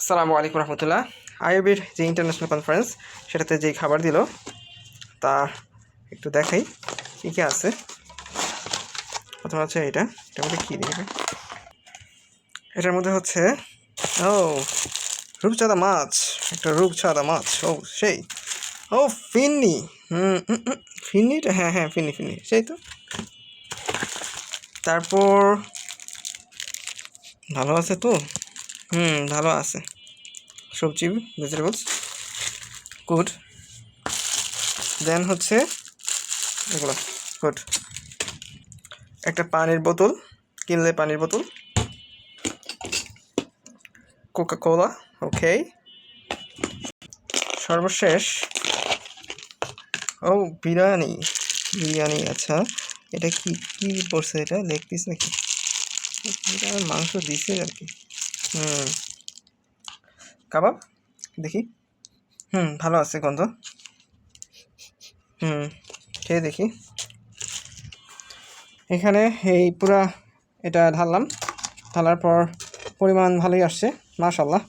আসসালামু আলাইকুম রহমতুল্লাহ। আইবির যে ইন্টারন্যাশনাল কনফারেন্স সেটাতে যেই খাবার দিল, তা একটু দেখাই, কী কী আছে। প্রথম হচ্ছে এটা, এটার মধ্যে কী দেখবে এটার মধ্যে হচ্ছে, ও, রূপচাঁদা মাছ, একটা রূপচাঁদা মাছ, ও, সেই। ও, ফিন্নি হুম, ফিন্নিটা হ্যাঁ হ্যাঁ ফিন্নি ফিন্নি, সেই তো। তারপর, ভালো আছে তো? হুম, ভালো আছে। সবজি ভেজিটেবলস গুড দেন হচ্ছে, এগুলো গুড একটা পানির বোতল, কিনলে পানির বোতল। কোকা কোলা ওকে সর্বশেষ, ও, বিরিয়ানি। বিরিয়ানি আচ্ছা। এটা কি কি পড়ছে এটা? লেগ পিস নাকি মাংস দিছে আর কি। হুম। কাবাব? দেখি। হুম ভালো আছে গন্ধ। হুম খেয়ে দেখি। এখানে এই পুরা এটা ঢাললাম। ঢালার পর পরিমাণ ভালোই আসছে মাশাল্লাহ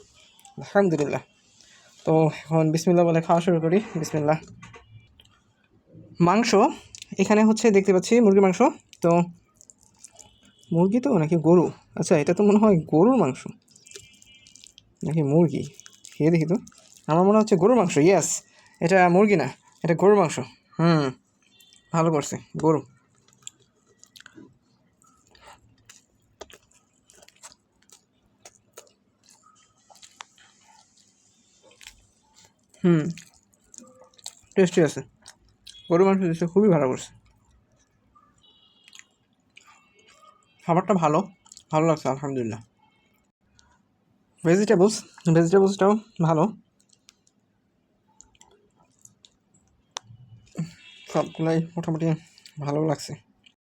আলহামদুলিল্লাহ। তো এখন বিসমিল্লা বলে খাওয়া শুরু করি বিসমিল্লা মাংস এখানে হচ্ছে দেখতে পাচ্ছি মুরগির মাংস। তো মুরগি তো নাকি গরু? আচ্ছা এটা তো মনে হয় গরুর মাংস। নাকি মুরগি? খেয়ে দেখি তো। আমার মনে হচ্ছে গরুর মাংস ইয়েস এটা মুরগি না, এটা গরুর মাংস। হুম, ভালো করছে, গরু। হুম টেস্টি আছে। গরুর মাংস দিচ্ছে খুবই ভালো করছে। খাবারটা ভালো ভালো লাগছে, আলহামদুলিল্লাহ। ভেজিটেবলস ভেজিটেবলসটাও ভালো। সবগুলাই মোটামুটি ভালো লাগছে।